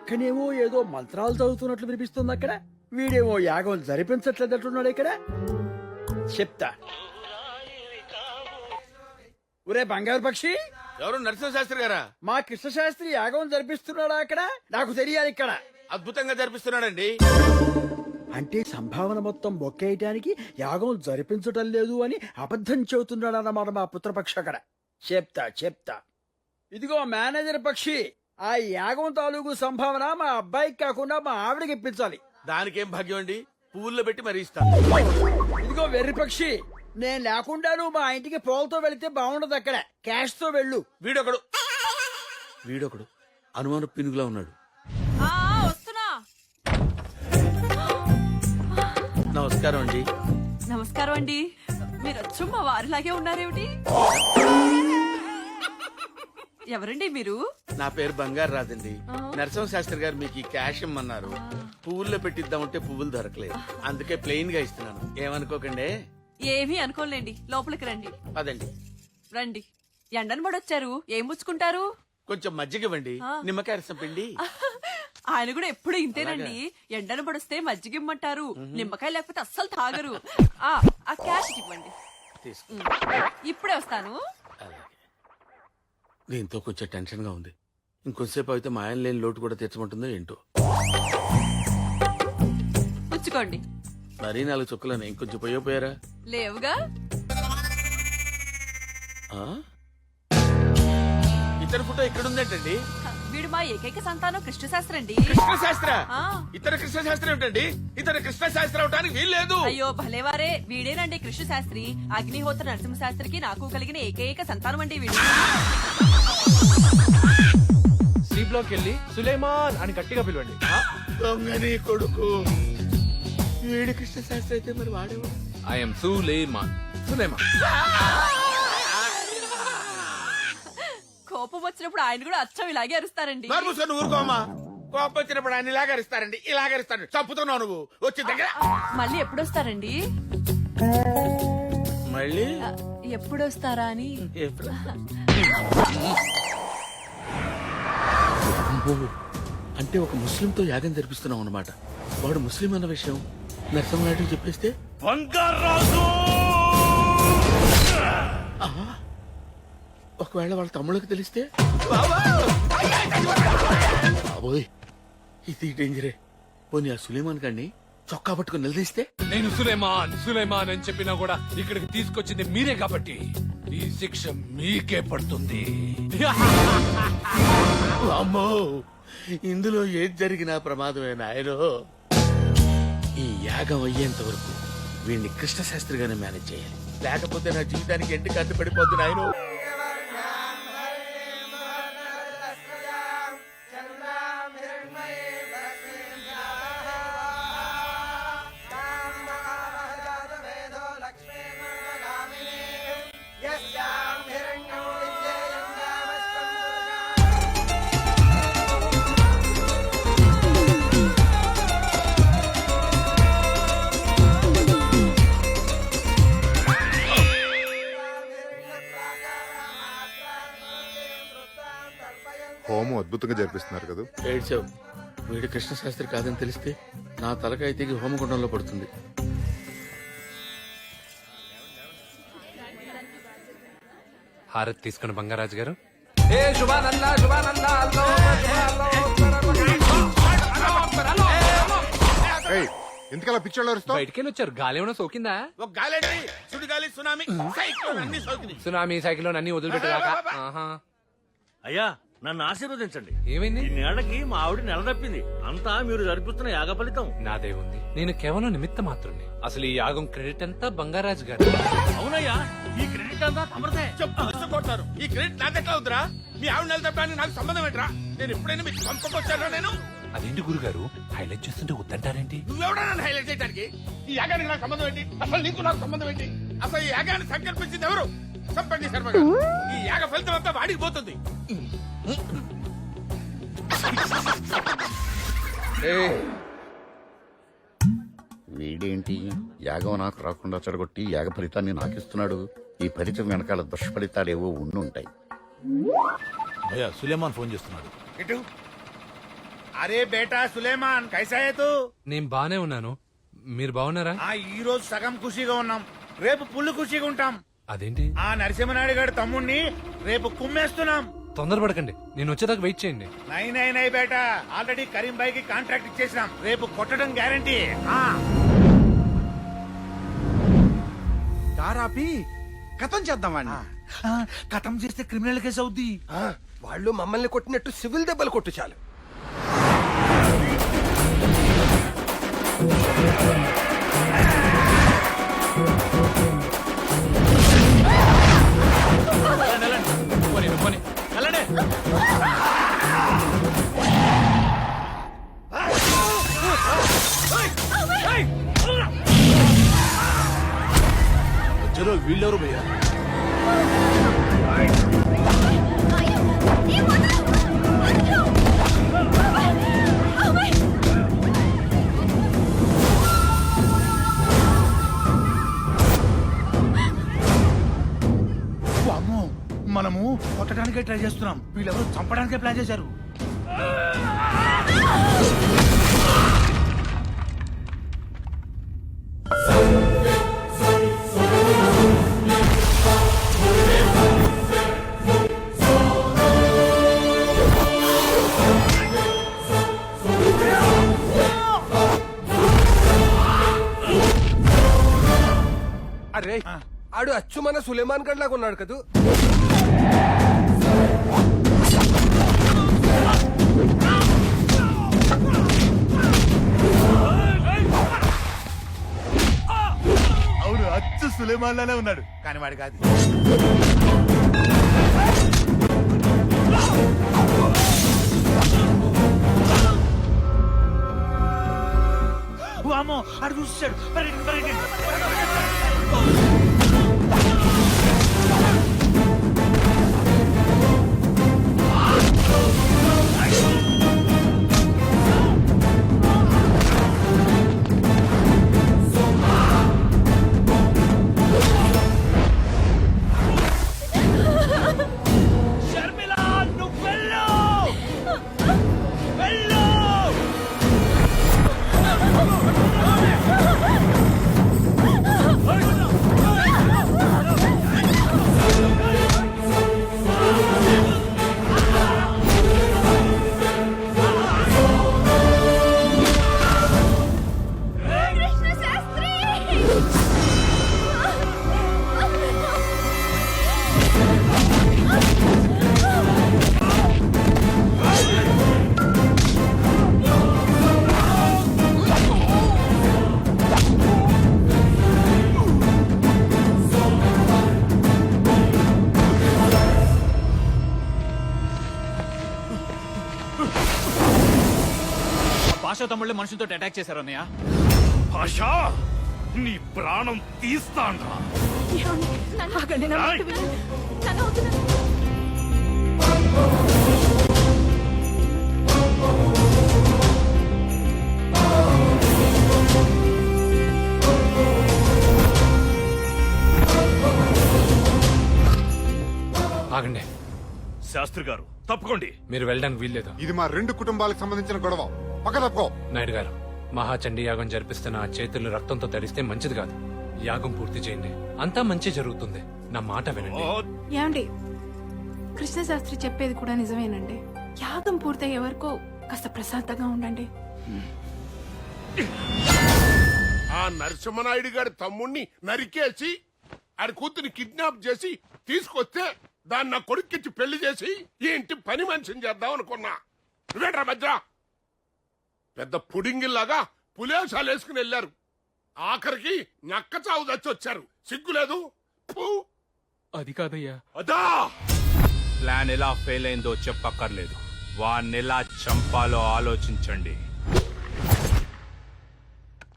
పక్కనేమో ఏదో మంత్రాలు చదువుతున్నట్లు వినిపిస్తుంది అక్కడ. వీడేమో యాగం జరిపించట్లేదట్టున్నాడు ఇక్కడ. చెప్తా. ఒరే బంగారు పక్షి. ఎవరు? నరసింహశాస్త్రి గారా? మా కృష్ణశాస్త్రి యాగం జరిపిస్తున్నాడా అక్కడ? నాకు తెలియాలి ఇక్కడ. అద్భుతంగా జరిపిస్తున్నాడండి. అంటే సంభావన మొత్తం బొక్కేయటానికి యాగం జరిపించటం లేదు అని అబద్ధం చెబుతున్నాడన్నమాట మా పుత్రపక్ష అక్కడ. చెప్తా చెప్తా. ఇదిగో మేనేజర్ పక్షి. ఆ యాగం తాలూకు సంభావన మా అబ్బాయికి కాకుండా మా ఆవిడకి ఇప్పించాలి. దానికేం భాగ్యం అండి? పువ్వుల్లో పెట్టి మరీ ఇస్తాను ఇదిగో వెర్రి పక్షి నేను లేకుండా నువ్వు మా ఇంటికి పోల్తో వెళితే బాగుండదు అక్కడ. క్యాష్తో వెళ్ళు. వీడొకడు. వీడొకడు. అనుమాన పినుగులా ఉన్నాడు. ఆ వస్తున్నా. నమస్కారం అండి. నమస్కారం అండి. మీరు వచ్చు మా వారిలాగే ఉన్నారేమిటి? ఎవరండి మీరు? నా పేరు బంగారు రాదండి నరసింహ శాస్త్రి గారు మీకు ఈ క్యాష్ ఇమ్మన్నారు. పువ్వుల్లో పెట్టిద్దామంటే పువ్వులు దొరకలేదు. అందుకే ప్లెయిన్గా ఇస్తున్నాను. ఏమనుకోకండి? ఏమీ అనుకోలేండి లోపలికి రండి. అదండి రండి. ఎండను పడొచ్చారు. ఏం పుచ్చుకుంటారు? కొంచెం మజ్జిగ ఇవ్వండి. నిమ్మకాయ రసం పిండి. ఆయన కూడా ఎప్పుడు ఇంతేనండి. ఎండను పడిస్తే మజ్జిగ ఇమ్మంటారు. నిమ్మకాయ లేకపోతే అస్సలు తాగరు. ఆ ఆ క్యాష్ ఇవ్వండి. ఇప్పుడే వస్తాను. దీంతో కొంచెం టెన్షన్గా ఉంది. ఇంకొంతసేపు అయితే మా ఆయన లేని లోటు కూడా తెచ్చమంటుందో ఏంటో. పుచ్చుకోండి. మరీ నాలుగు చుక్కలని ఇంకొంచెం పోయో పోయారా? లేవుగా? ఆ? ఇతని ఫోటో ఇక్కడ ఉందేంటండి వీడు మా ఏకైక సంతానం కృష్ణశాస్త్రి అండి. కృష్ణ శాస్త్ర ఆ. ఇతర కృష్ణ శాస్త్రి ఏమిటండి? ఇతర కృష్ణ శాస్త్రి అవటానికి వీల్లేదు అయ్యో భలేవారే. వీడేనండి కృష్ణ శాస్త్రి అగ్నిహోత్ర నరసింహ శాస్త్రికి నాకు కలిగిన ఏకైక సంతానం అండి వీడు. సి బ్లాక్ వెళ్ళి సులేమాన్ అని గట్టిగా పిలవండి. దొంగని కొడుకు. వీడి కృష్ణ శాస్త్రి అయితే మరి వాడేవాడు? ఐఎమ్ సులేమాన్. సులేమాన్. కోపం వచ్చినప్పుడు ఆయన కూడా అచ్చం ఇలాగే అరుస్తారండి. ఊరుకోమ్మా కోపం వచ్చినప్పుడు ఆయన ఇలాగరిస్తారండి ఇలాగరిస్తాడు చంపుతున్నావు నువ్వు. వచ్చి దగ్గర. మళ్ళీ ఎప్పుడు వస్తారండి మళ్ళీ? ఎప్పుడు వస్తారా అని? ఎప్పుడు? అంటే ఒక ముస్లింతో యాగం జరిపిస్తున్నాం అన్నమాట. వాడు ముస్లిం అన్న విషయం నరసింహనాయుడు చెప్పేస్తే? ఆహా. ఒకవేళ వాళ్ళ తమ్ముళ్ళకి తెలిస్తే? బాబోయ్ ఇది డేంజరే పోనీ ఆ సులేమాన్ గారిని చొక్కా పట్టుకుని నిలదీస్తే? నేను సులేమాన్ సులేమాన్ అని చెప్పినా కూడా ఇక్కడికి తీసుకొచ్చింది మీరే కాబట్టి ఈ శిక్ష మీకే పడుతుంది. అమ్మో ఇందులో ఏది జరిగినా ప్రమాదమే నాయనో. ఈ యాగం అయ్యేంత వరకు వీడిని కృష్ణ శాస్త్రిగానే మేనేజ్ చేయాలి. లేకపోతే నా జీవితానికి ఎంటి కట్టు పడిపోద్దు నాయనో. అద్భుతంగా జరిపిస్తున్నారు కదా. ఏడ్చావు. వీడు కృష్ణ శాస్త్రి కాదని తెలిస్తే నా తలకాయ తెగి హోమగుండంలో పడుతుంది. హారత్ తీసుకుని బంగారాజు గారు. ఏయ్, ఎందుకలా పిచ్చోళ్ళు అరుస్తావు? బయటికి వచ్చారు? గాలి ఏమైనా సోకిందా? ఒక గాలి సుడిగాలి సునామీ. సైక్లోన్ అన్ని సోకినాయి. సునామీ సైకిల్ అన్ని వదిలిపెట్టదాకా ఆహా. అయ్యా నన్ను ఆశీర్వదించండి. ఏమైంది? ఈ నేడకి మా ఆవిడ నెలదప్పింది అంతా మీరు జరిపిస్తున్న యాగ ఫలితం. నాదే ఉంది. నేను కేవలం నిమిత్త మాత్రమే అసలు ఈ యాగం క్రెడిట్ అంతా బంగారాజు గారు. అవునయ్యా ఈ క్రెడిట్ అంతా తమరదే. చెప్పు కొట్టారు ఈ క్రెడిట్ నాకెట్లా అవుతురా మీ ఆవిడ నిలదప్పడానికి నాకు సంబంధం ఏంట్రా? నేను ఎప్పుడైనా మీకు పంపకొచ్చానా నేను? అదేంటి గురుగారు? హైలైట్ చేస్తుంటే వద్దంటారేంటి నువ్వెవడా నన్ను హైలైట్ చేయడానికి ఈ యాగానికి నాకు సంబంధం ఏంటి? అసలు నీకు నాకు సంబంధం ఏంటి? అసలు ఈ యాగాన్ని సంకల్పించింది ఎవరు? సంపండి శర్మ గారు. ఈ యాగ ఫలితం అంతా వాడికి పోతుంది. వీడేంటి? యాగం నాకు రాకుండా చెడగొట్టి యాగ ఫలితాన్ని నాకిస్తున్నాడు. ఈ ఫలితం వెనకాల దుష్ఫలితాలేవో ఉండుంటాయి. అయ్యా సులేమాన్ ఫోన్ చేస్తున్నాడు. ఇటు. అరే బేటా సులేమాన్ కైసా హై తూ నేను బానే ఉన్నాను. మీరు బాగున్నారా? ఆ ఈ రోజు సగం ఖుషీగా ఉన్నాం. రేపు పుల్లు ఖుషీగా ఉంటాం. అదేంటి? ఆ నరసింహనాయుడు గారి తమ్ముణ్ణి రేపు కుమ్మేస్తున్నాం. తొందరపడకండి. నేను వచ్చేదాకా వెయిట్ చేయండి. నై నై నై బేటా. ఆల్రెడీ కరీం బాయ్కి కాంట్రాక్ట్ ఇచ్చేసినాం. రేపు కొట్టడం గ్యారంటీ. దారాపి కథం చేద్దాం వాడిని కథం చేస్తే క్రిమినల్ కేసు అవుద్ది. వాళ్ళు మమ్మల్ని కొట్టినట్టు సివిల్ దెబ్బలు కొట్టు చాలు. కొట్టడానికే ట్రై చేస్తున్నాం. వీళ్ళెవరు చంపడానికే ప్లాన్ చేశారు. అరే ఆడు అచ్చు మన సులేమాన్ గడ్ లాగా ఉన్నాడు కదూ? సులేమాన్ లానే ఉన్నాడు. కానీ వాడు కాదు. అమ్మో అడు చూసాడు భాష తమ్ముళ్ళే మనుషులతో అటాక్ చేశారు అన్నయ్య భాషా నీ ప్రాణం తీస్తాండ్రా ఆగండి, నా మాట వినండి. నన్ను వదిలేయండి. ఆగండి శాస్త్రి గారు తప్పుకోండి. మీరు వెళ్ళడానికి వీల్లేదు. ఇది మా రెండు కుటుంబాలకు సంబంధించిన గొడవ. పక్క తప్పుకో. నాయుడు గారు మహాచండీ యాగం జరిపిస్తున్న ఆ చేతులు రక్తంతో తడిస్తే మంచిది కాదు. యాగం పూర్తి చేయండి. అంతా మంచి జరుగుతుంది. నా మాట వినండి. ఓ, ఏమండి? కృష్ణశాస్త్రి చెప్పేది కూడా నిజమేనండి. యాగం పూర్తయ్యే వరకు కాస్త ప్రశాంతంగా ఉండండి. ఆ నరసింహనాయుడు గారి తమ్ముణ్ణి నరికేసి ఆడి కూతుని కిడ్నాప్ చేసి తీసుకొస్తే దాన్ని నా కొడుక్కిచ్చి పెళ్ళి చేసి ఈ ఇంటి పని మనిషిని చేద్దాం అనుకున్నా. నువ్వేంట్రా మధ్య పెద్ద పుడింగిల్లాగా పులేసాలు వేసుకుని వెళ్ళారు. ఆఖరికి నక్క చావు తెచ్చి వచ్చారు. సిగ్గులేదు. అది కాదయ్యా. అదా! ప్లాన్ ఎలా ఫెయిల్ అయిందో చెప్పక్కర్లేదు. వాన్నెలా చంపాలో ఆలోచించండి.